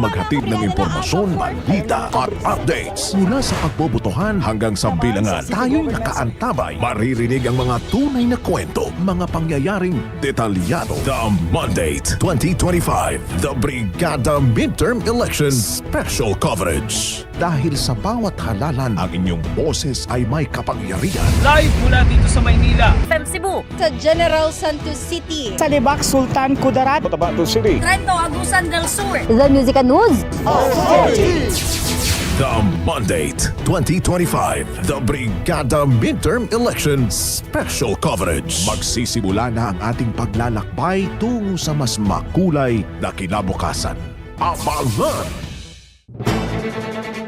maghatid ng impormasyon, balita at updates mula sa pagbobotohan hanggang sa bilangan. Tayong nakaantabay, maririnig ang mga tunay na kwento, mga pangyayaring detalyado. The Mandate 2025, the Brigada Midterm Election Special Coverage. Dahil sa bawat halalan, ang inyong boses ay may kapangyarihan. Live mula dito sa Maynila. FM Cebu, sa General Santos City. sa Libak Sultan Kudarat Trento Agusan del Sur, The Music and News. The Mandate 2025, the Brigada Midterm Election Special Coverage. Magsisimula na ang ating paglalakbay tungo sa mas makulay na kinabukasan. Abangan! Brigada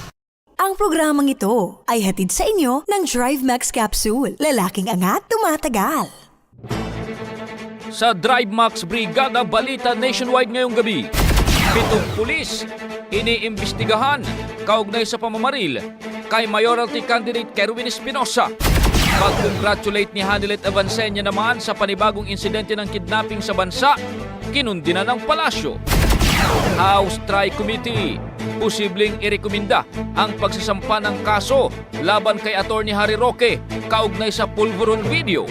Ang programang ito ay hatid sa inyo ng Drive Max Capsule. Lalaking angat, tumatagal. Sa Drive Max Brigada Balita Nationwide ngayong gabi. Pitong pulis iniimbestigahan kaugnay sa pamamaril kay mayoralty candidate Kerwin Espinosa. Pag-congratulate ni Hanilet Avancenia naman sa panibagong insidente ng kidnapping sa bansa, kinundi na ng palasyo. House Tri-Committee posibleng irekomenda ang pagsasampa ng kaso laban kay Attorney Harry Roque kaugnay sa Pulveron video.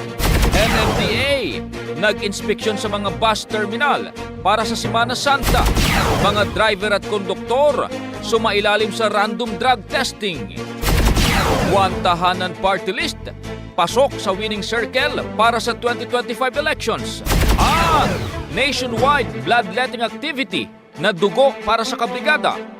MMDA nag-inspeksyon sa mga bus terminal para sa Semana Santa. Mga driver at konduktor sumailalim sa random drug testing. One Tahanan Party List pasok sa winning circle para sa 2025 elections. At nationwide bloodletting activity na dugo para sa kabrigada.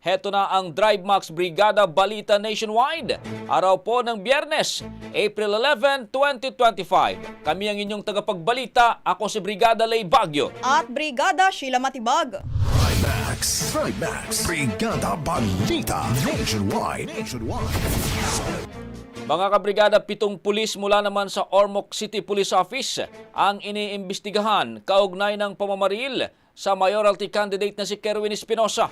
Heto na ang Drive Max Brigada Balita Nationwide. Araw po ng Biyernes, April 11, 2025. Kami ang inyong tagapagbalita. Ako si Brigada Lay Bagyo. At Brigada Sheila Matibag. Trimax, Trimax, Brigada Balita Nationwide. Nationwide. Mga kabrigada, pitong pulis mula naman sa Ormoc City Police Office ang iniimbestigahan kaugnay ng pamamaril sa mayoralty candidate na si Kerwin Espinosa.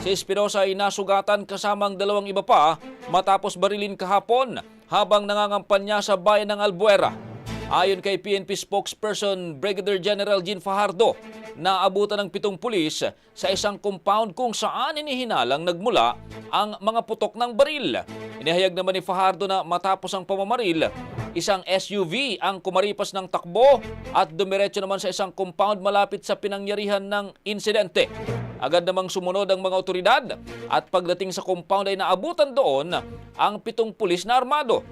Si Espinosa ay nasugatan kasamang dalawang iba pa matapos barilin kahapon habang nangangampanya sa bayan ng Albuera. Ayon kay PNP spokesperson Brigadier General Jean Fajardo, naabutan ng pitong pulis sa isang compound kung saan inihinalang nagmula ang mga putok ng baril. Inihayag naman ni Fajardo na matapos ang pamamaril, isang SUV ang kumaripas ng takbo at dumiretso naman sa isang compound malapit sa pinangyarihan ng insidente. Agad namang sumunod ang mga otoridad at pagdating sa compound ay naabutan doon ang pitong pulis na armado.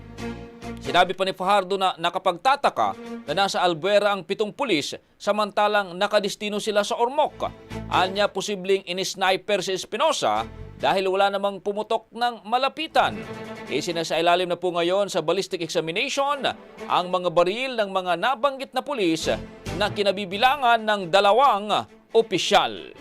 Sinabi pa ni Fajardo na nakapagtataka na nasa Albuera ang pitong pulis samantalang nakadistino sila sa Ormoc. Anya posibleng inisniper si Espinosa dahil wala namang pumutok ng malapitan. Isinasailalim na po ngayon sa ballistic examination ang mga baril ng mga nabanggit na pulis na kinabibilangan ng dalawang opisyal.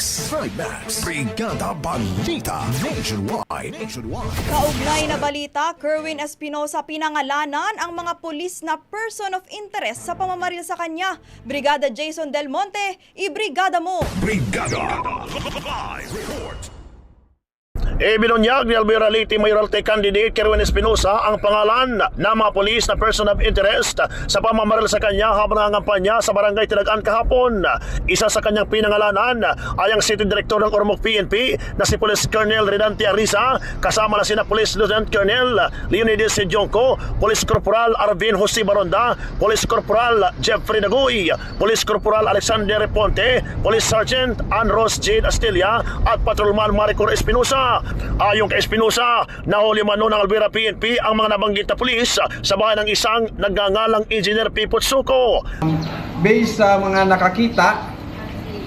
Trimax, Trimax, Brigada Balita Nationwide. Nationwide. Kaugnay na balita, Kerwin Espinosa pinangalanan ang mga pulis na person of interest sa pamamaril sa kanya. Brigada Jason Del Monte, ibrigada mo! Brigada Live Report. E binunyag ni Albuera Leyte Mayoralty Candidate Kerwin Espinosa ang pangalan ng mga polis na person of interest sa pamamaril sa kanya habang nangangampanya sa barangay Tinagaan kahapon. Isa sa kanyang pinangalanan ay ang City Director ng Ormoc PNP na si Police Colonel Redante Arisa kasama na sina Police Lieutenant Colonel Leonidas Jonco, Police Corporal Arvin Jose Baronda, Police Corporal Jeffrey Dagoy, Police Corporal Alexander Ponte, Police Sergeant Ann Rose Jade Astilla at Patrolman Maricor Espinosa. Ayon kay Espinosa, nahuli man noon ng Albuera PNP ang mga nabanggit na pulis sa bahay ng isang nagngangalang Engineer Pipot Suko. based sa mga nakakita,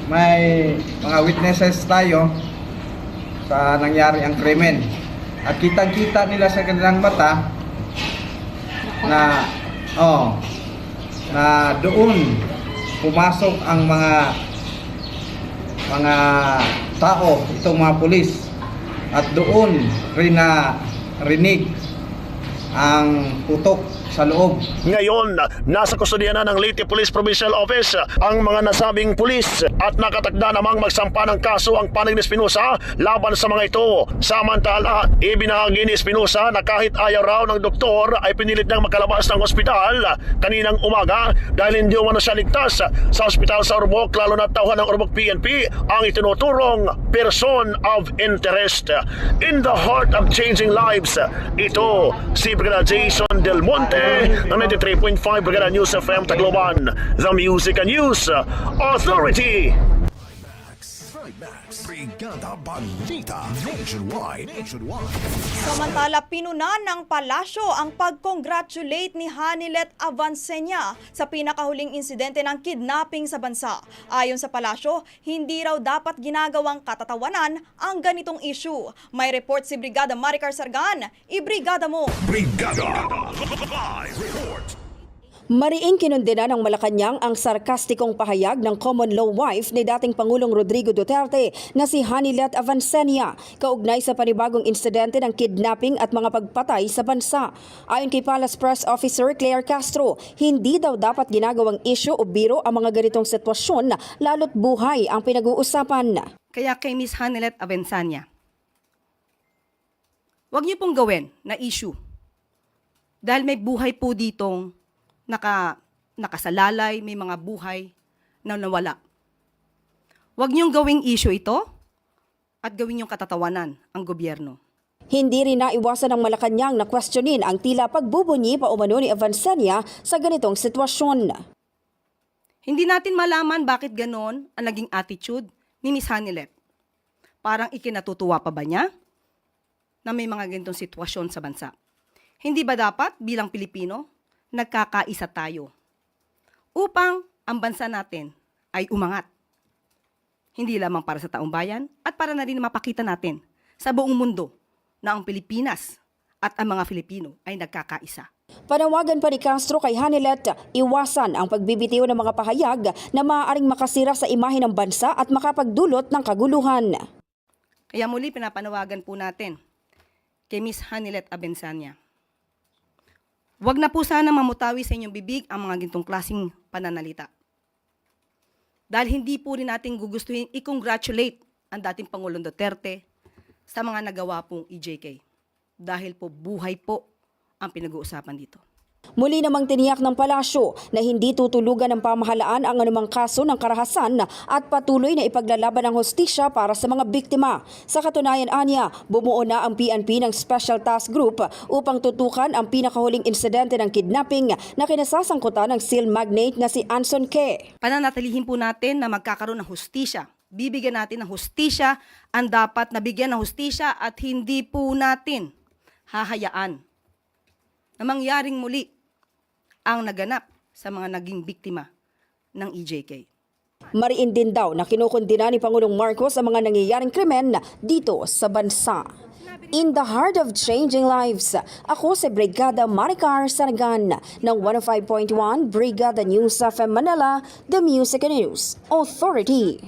may mga witnesses tayo sa nangyari ang krimen. At kitang-kita nila sa kanilang mata na oh, na doon pumasok ang mga mga tao, itong mga pulis. At doon rin na rinig ang putok sa loob Ngayon, nasa kustodiya na ng Leyte Police Provincial Office ang mga nasabing pulis at nakatakda namang magsampa ng kaso ang panig ni Espinosa laban sa mga ito. Samantala, ibinahagi ni Espinosa na kahit ayaw raw ng doktor ay pinilit niyang makalabas ng ospital kaninang umaga dahil hindi umano siya ligtas sa ospital sa Ormoc lalo na tauhan ng Ormoc PNP ang itinuturong person of interest. In the heart of changing lives, ito si Brigadier Jason Del Monte 93.5 Brigada News FM Tagloban, the Music and News uh, Authority. Brigada Balita Nationwide. Nationwide. Samantala, pinunan ng palasyo ang pag-congratulate ni Hanilet Avancenia sa pinakahuling insidente ng kidnapping sa bansa. Ayon sa palasyo, hindi raw dapat ginagawang katatawanan ang ganitong issue. May report si Brigada Maricar Sargan. Ibrigada mo! Brigada Live Report. Mariing kinundina ng Malacanang ang sarkastikong pahayag ng common law wife ni dating Pangulong Rodrigo Duterte na si Hanilet Avancenia kaugnay sa panibagong insidente ng kidnapping at mga pagpatay sa bansa. Ayon kay Palace Press Officer Claire Castro, hindi daw dapat ginagawang issue o biro ang mga ganitong sitwasyon lalo't buhay ang pinag-uusapan. Kaya kay Miss Hanelet Avensanya, huwag niyo pong gawin na issue. Dahil may buhay po ditong naka, nakasalalay, may mga buhay na nawala. Huwag niyong gawing issue ito at gawin niyong katatawanan ang gobyerno. Hindi rin naiwasan ng Malacanang na questionin ang tila pagbubunyi pa umano ni Avancenia sa ganitong sitwasyon. Hindi natin malaman bakit ganon ang naging attitude ni Miss Hanelet. Parang ikinatutuwa pa ba niya na may mga ganitong sitwasyon sa bansa? Hindi ba dapat bilang Pilipino, nagkakaisa tayo upang ang bansa natin ay umangat? Hindi lamang para sa taong bayan at para na rin mapakita natin sa buong mundo na ang Pilipinas at ang mga Filipino ay nagkakaisa. Panawagan pa ni Castro kay Hanilet, iwasan ang pagbibitiw ng mga pahayag na maaaring makasira sa imahe ng bansa at makapagdulot ng kaguluhan. Kaya muli pinapanawagan po natin kay Miss Hanilet Abensanya. Huwag na po sana mamutawi sa inyong bibig ang mga gintong klasing pananalita. Dahil hindi po rin natin gugustuhin i-congratulate ang dating Pangulong Duterte sa mga nagawa pong EJK. Dahil po buhay po ang pinag-uusapan dito. Muli namang tiniyak ng palasyo na hindi tutulugan ng pamahalaan ang anumang kaso ng karahasan at patuloy na ipaglalaban ng hostisya para sa mga biktima. Sa katunayan anya, bumuo na ang PNP ng Special Task Group upang tutukan ang pinakahuling insidente ng kidnapping na kinasasangkutan ng seal magnate na si Anson Ke. Pananatilihin po natin na magkakaroon ng hustisya. Bibigyan natin ng hustisya ang dapat nabigyan ng hustisya at hindi po natin hahayaan na mangyaring muli ang naganap sa mga naging biktima ng EJK. Mariin din daw na kinukundina ni Pangulong Marcos ang mga nangyayaring krimen dito sa bansa. In the heart of changing lives, ako si Brigada Maricar Saragan ng 105.1 Brigada News FM Manila, The Music and News Authority.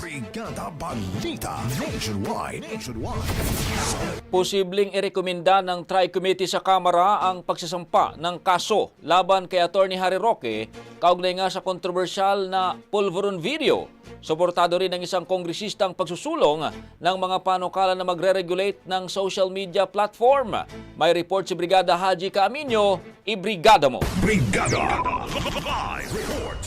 Brigada Balita Nationwide. Nationwide. Posibleng irekomenda ng Tri-Committee sa Kamara ang pagsasampa ng kaso laban kay Attorney Harry Roque kaugnay nga sa kontrobersyal na pulveron video. Suportado rin ng isang kongresista ang pagsusulong ng mga panukala na magre-regulate ng social media platform. May report si Brigada Haji Caaminyo, ibrigada mo. Brigada. Live report.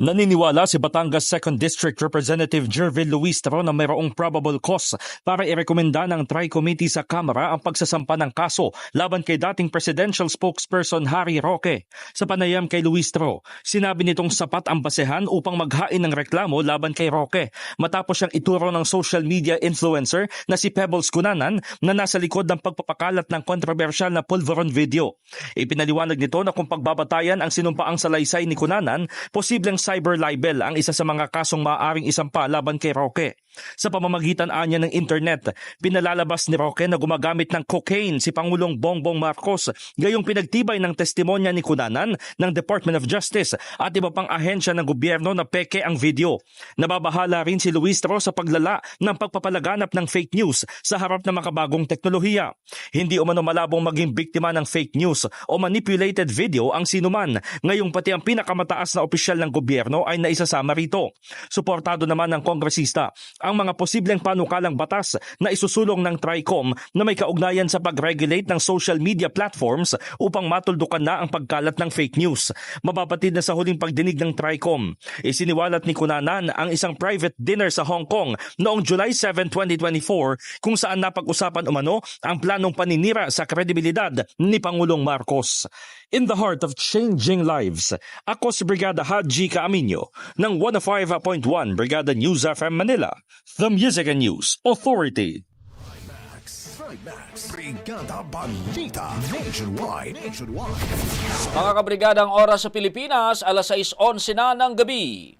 Naniniwala si Batangas 2nd District Representative Jervin Luistro na mayroong probable cause para irekomenda ng Tri-Committee sa Kamara ang pagsasampa ng kaso laban kay dating presidential spokesperson Harry Roque. Sa panayam kay Luistro, sinabi nitong sapat ang basehan upang maghain ng reklamo laban kay Roque matapos siyang ituro ng social media influencer na si Pebbles Cunanan na nasa likod ng pagpapakalat ng kontrobersyal na pulveron video. Ipinaliwanag nito na kung pagbabatayan ang sinumpaang salaysay ni Cunanan, posibleng cyber libel ang isa sa mga kasong maaaring isampa laban kay Roque. Sa pamamagitan anya ng internet, pinalalabas ni Roque na gumagamit ng cocaine si Pangulong Bongbong Marcos, gayong pinagtibay ng testimonya ni Kunanan ng Department of Justice at iba pang ahensya ng gobyerno na peke ang video. Nababahala rin si Luis Tro sa paglala ng pagpapalaganap ng fake news sa harap ng makabagong teknolohiya. Hindi umano malabong maging biktima ng fake news o manipulated video ang sinuman, ngayong pati ang pinakamataas na opisyal ng gobyerno ay naisasama rito. Suportado naman ng kongresista ang mga posibleng panukalang batas na isusulong ng TRICOM na may kaugnayan sa pag-regulate ng social media platforms upang matuldukan na ang pagkalat ng fake news. Mapapatid na sa huling pagdinig ng TRICOM. Isiniwalat ni Kunanan ang isang private dinner sa Hong Kong noong July 7, 2024 kung saan napag-usapan umano ang planong paninira sa kredibilidad ni Pangulong Marcos. In the heart of changing lives, ako si Brigada Haji Caaminyo ng 105.1 Brigada News FM Manila, The Music and News Authority. Brigada Balita Nationwide. Nationwide. Mga kabrigadang oras sa Pilipinas, alas 6.11 na ng gabi.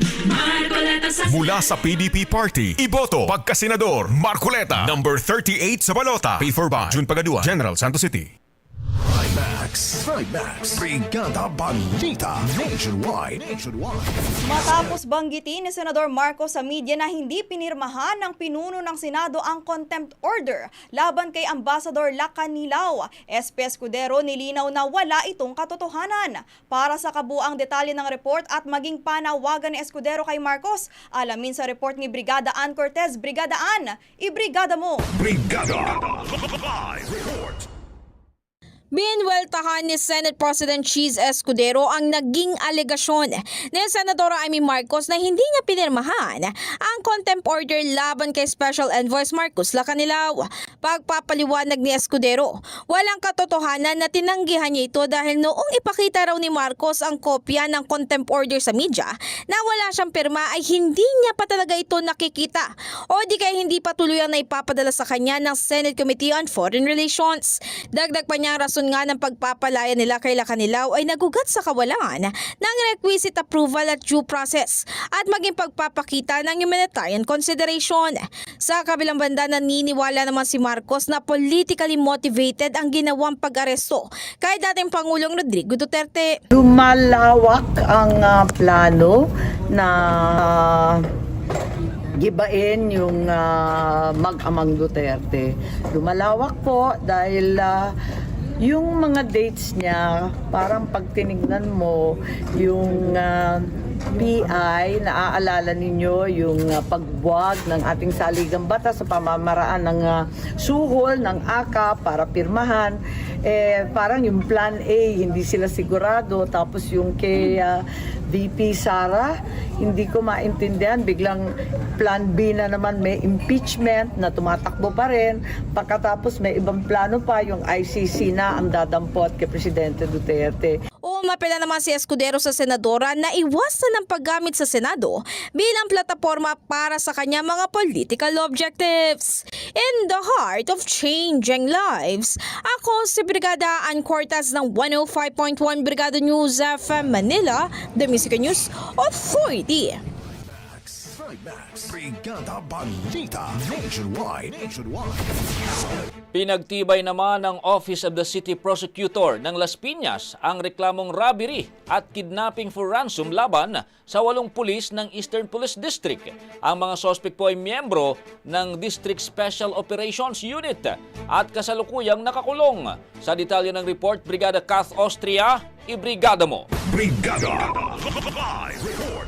Mula sa PDP Party, Iboto, Pagkasenador, Marcoleta, number 38 sa balota. Paid for by June Pagaduan, General Santos City. Trimax. Trimax. Brigada Balita Nationwide. Nationwide. Matapos banggitin ni Senador Marcos sa media na hindi pinirmahan ng pinuno ng Senado ang contempt order laban kay Ambassador Lacanilaw, SP Escudero nilinaw na wala itong katotohanan. Para sa kabuang detalye ng report at maging panawagan ni Escudero kay Marcos, alamin sa report ni Brigada Ann Cortez. Brigada Ann, ibrigada mo! Brigada. Live report. Binweltahan ni Senate President Cheese Escudero ang naging alegasyon ni Senadora Amy Marcos na hindi niya pinirmahan ang contempt order laban kay Special Envoy Marcos Lacanilao. Pagpapaliwanag ni Escudero, walang katotohanan na tinanggihan niya ito dahil noong ipakita raw ni Marcos ang kopya ng contempt order sa media na wala siyang pirma ay hindi niya pa talaga ito nakikita o di kaya hindi pa tuluyang na ipapadala sa kanya ng Senate Committee on Foreign Relations. Dagdag pa niya ang rason nga ng pagpapalaya nila kay Lacanilao ay nagugat sa kawalan ng requisite approval at due process at maging pagpapakita ng humanitarian consideration. Sa kabilang banda naniniwala naman si Marcos na politically motivated ang ginawang pag-aresto kay dating Pangulong Rodrigo Duterte. Lumalawak ang ah, plano na ah, gibain yung ah, mag-amang Duterte. Lumalawak po dahil ah, yung mga dates niya, parang pag tinignan mo, yung ah, PI, naaalala ninyo yung ah, pagbuwag ng ating saligang batas sa pamamaraan ng ah, suhol, ng AKA para pirmahan. Eh, parang yung plan A, hindi sila sigurado. Tapos yung kay ah, VP Sara, hindi ko maintindihan. Biglang plan B na naman may impeachment na tumatakbo pa rin. Pagkatapos may ibang plano pa, yung ICC na ang dadampot kay Presidente Duterte. Umapela naman si Escudero sa senadora na iwasan ang paggamit sa Senado bilang plataforma para sa kanya mga political objectives. In the heart of changing lives, ako si Brigada Ann Cortez ng 105.1 Brigada News FM Manila, The Music News Authority. Trimax. Brigada Balita Nationwide. Nationwide. Pinagtibay naman ng Office of the City Prosecutor ng Las Piñas ang reklamong robbery at kidnapping for ransom laban sa walong pulis ng Eastern Police District. Ang mga sospek po ay miyembro ng District Special Operations Unit at kasalukuyang nakakulong. Sa detalye ng report, Brigada Kath Austria, ibrigada mo. Brigada.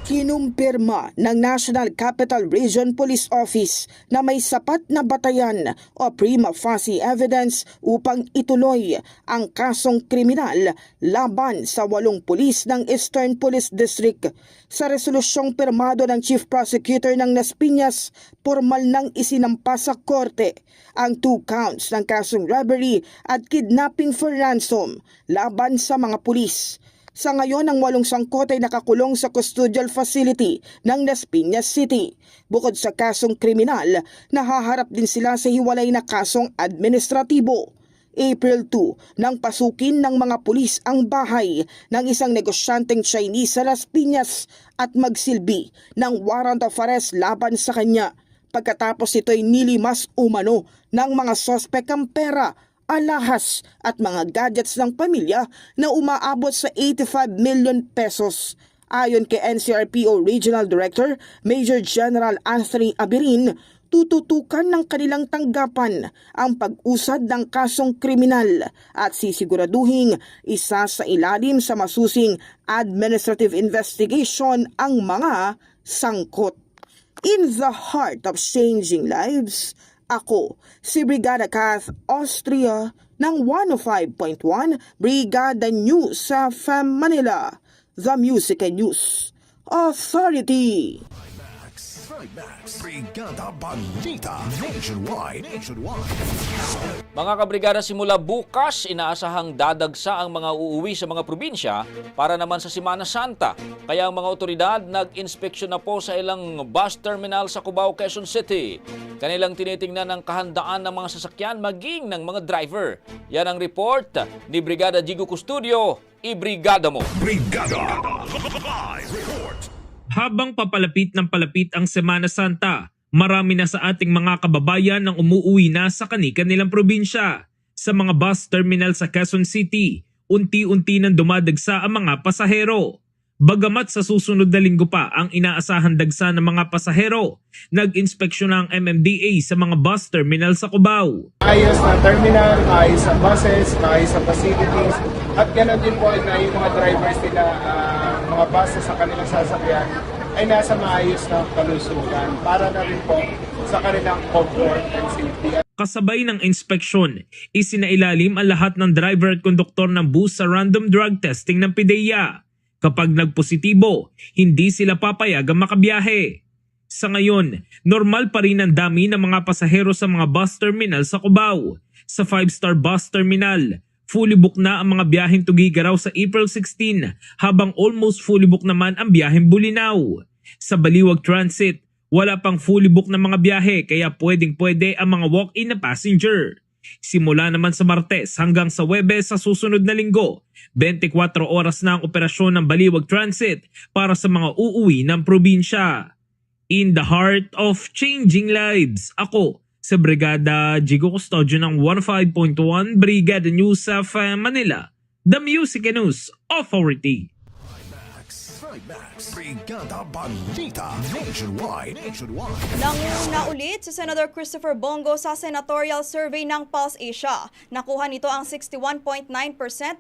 Kinumpirma ng National Capital Region Police Office na may sapat na batayan o prima facie evidence upang ituloy ang kasong kriminal laban sa walong pulis ng Eastern Police District. Sa resolusyong pirmado ng Chief Prosecutor ng Las Piñas, formal nang isinampa sa korte ang two counts ng kasong robbery at kidnapping for ransom laban sa mga pulis. Sa ngayon, ang walong sangkot ay nakakulong sa custodial facility ng Las Piñas City. Bukod sa kasong kriminal, nahaharap din sila sa hiwalay na kasong administratibo. April 2 nang pasukin ng mga pulis ang bahay ng isang negosyanteng Chinese sa Las Piñas at magsilbi ng warrant of arrest laban sa kanya. Pagkatapos ito'y nilimas umano ng mga sospek ang pera alahas at mga gadgets ng pamilya na umaabot sa 85 million pesos. Ayon kay NCRPO Regional Director Major General Anthony Abirin, tututukan ng kanilang tanggapan ang pag-usad ng kasong kriminal at sisiguraduhing isa sa ilalim sa masusing administrative investigation ang mga sangkot. In the heart of changing lives, ako, si Brigada Kath Austria ng 105.1 Brigada News sa FM Manila, The Music and News Authority. Trimax. Brigada Balita Nationwide. Nationwide. Mga kabrigada simula bukas, inaasahang dadagsa ang mga uuwi sa mga probinsya para naman sa Simana Santa. Kaya ang mga otoridad nag-inspeksyon na po sa ilang bus terminal sa Cubao, Quezon City. Kanilang tinitingnan ang kahandaan ng mga sasakyan maging ng mga driver. Yan ang report ni Brigada Jigo Custodio. Ibrigada mo! Brigada. Live report. Habang papalapit ng palapit ang Semana Santa, marami na sa ating mga kababayan ang umuuwi na sa kani-kanilang probinsya. Sa mga bus terminal sa Quezon City, unti-unti nang dumadagsa ang mga pasahero. Bagamat sa susunod na linggo pa ang inaasahan dagsa ng mga pasahero, nag-inspeksyon ng MMDA sa mga bus terminal sa Cubao. Ayos na terminal, ayos sa buses, ayos sa facilities, at ganoon din po na yung mga drivers nila, ah, mga buses sa kanilang sasakyan ay nasa maayos na kalusugan para na rin po sa kanilang comfort and safety. Kasabay ng inspeksyon, isinailalim ang lahat ng driver at konduktor ng bus sa random drug testing ng PIDEA. Kapag nagpositibo, hindi sila papayag ang makabiyahe. Sa ngayon, normal pa rin ang dami ng mga pasahero sa mga bus terminal sa Cubao. Sa 5-star bus terminal, fully book na ang mga biyaheng Tugigaraw sa April 16 habang almost fully book naman ang biyaheng Bulinaw. Sa Baliwag Transit, wala pang fully book na mga biyahe kaya pwedeng pwede ang mga walk-in na passenger. Simula naman sa Martes hanggang sa Webes sa susunod na linggo, 24 oras na ang operasyon ng Baliwag Transit para sa mga uuwi ng probinsya. In the heart of changing lives, ako sa Brigada Jigo Custodio ng 15.1 Brigada News of Manila, the Music and News Authority. Trimax, Brigada Balita Nationwide. Nationwide. Nanguna ulit si Senator Christopher Bongo sa senatorial survey ng Pulse Asia. Nakuha nito ang 61.9%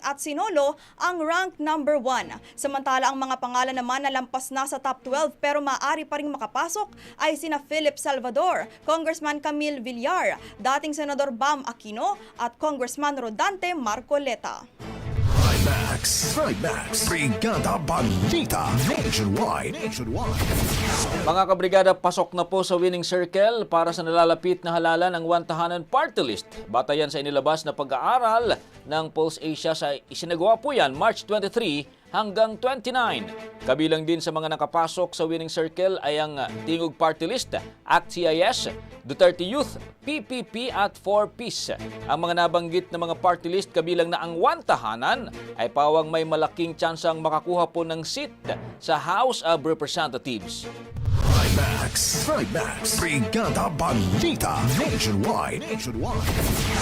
at sinolo ang rank number 1. Samantala ang mga pangalan naman na lampas na sa top 12 pero maaari pa ring makapasok ay sina Philip Salvador, Congressman Camille Villar, dating Senador Bam Aquino at Congressman Rodante Marcoleta. Trimax, Trimax, Brigada Balita Nationwide. Nationwide. Mga kabrigada, pasok na po sa winning circle para sa nalalapit na halalan ng 1 party list. Batayan sa inilabas na pag-aaral ng Pulse Asia sa isinagawa po yan March 23 hanggang 29. Kabilang din sa mga nakapasok sa winning circle ay ang Tingog Party List, ACT CIS, Duterte Youth, PPP at 4Peace. Ang mga nabanggit na mga party list kabilang na ang one tahanan ay pawang may malaking tsansang makakuha po ng seat sa House of Representatives. Trimax, Trimax, Brigada Balita Nationwide. Nationwide.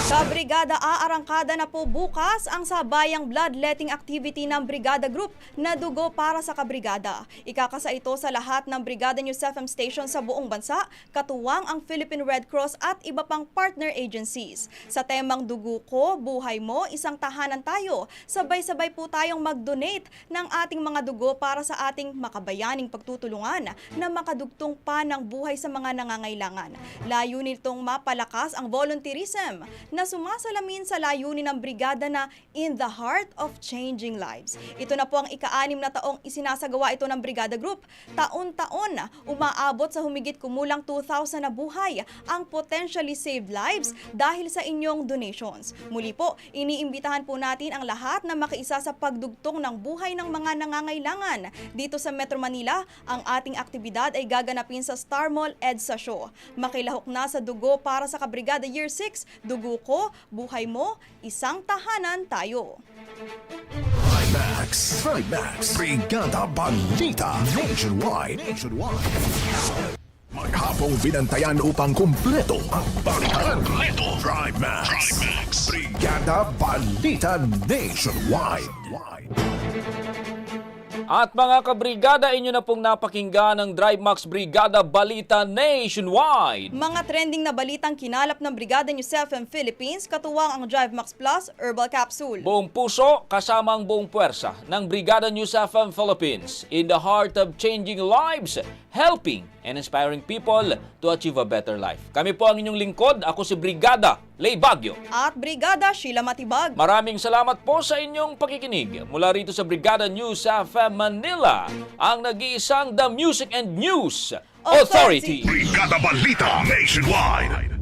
Sa Brigada aarangkada na po bukas ang sabayang bloodletting activity ng Brigada Group na dugo para sa kabrigada. Ikakasa ito sa lahat ng Brigada News FM station sa buong bansa, katuwang ang Philippine Red Cross at iba pang partner agencies. Sa temang Dugo Ko, Buhay Mo, Isang Tahanan Tayo, sabay-sabay po tayong mag-donate ng ating mga dugo para sa ating makabayaning pagtutulungan na makadugtong pa ng buhay sa mga nangangailangan. Layunin nitong mapalakas ang volunteerism na sumasalamin sa layunin ng brigada na in the heart of changing lives. Ito na po ang ika-anim na taong isinasagawa ito ng Brigada Group. Taon-taon umaabot sa humigit kumulang 2,000 na buhay ang potentially saved lives dahil sa inyong donations. Muli po, iniimbitahan po natin ang lahat na makiisa sa pagdugtong ng buhay ng mga nangangailangan. Dito sa Metro Manila, ang ating aktibidad ay gaganapin sa Star Mall EDSA Show. Makilahok na sa Dugo para sa Kabrigada Year 6, Dugo Ko, Buhay Mo, Isang Tahanan Tayo. Trimax, Trimax, Brigada Balita Nationwide. Nationwide. Maghapong binantayan upang kumpleto ang balitan. Kumpleto. Trimax, Trimax, Brigada Balita Nationwide. At mga kabrigada, inyo na pong napakinggan ng DriveMax Brigada Balita Nationwide. Mga trending na balitang kinalap ng Brigada News FM Philippines, katuwang ang Drive Max Plus Herbal Capsule. Buong puso kasama ang buong puwersa ng Brigada News FM Philippines in the heart of changing lives, helping and inspiring people to achieve a better life. Kami po ang inyong lingkod. Ako si Brigada Lay Bagyo. At Brigada Sheila Matibag. Maraming salamat po sa inyong pakikinig. Mula rito sa Brigada News FM Manila, ang nag-iisang The Music and News Authority. Brigada Balita Nationwide.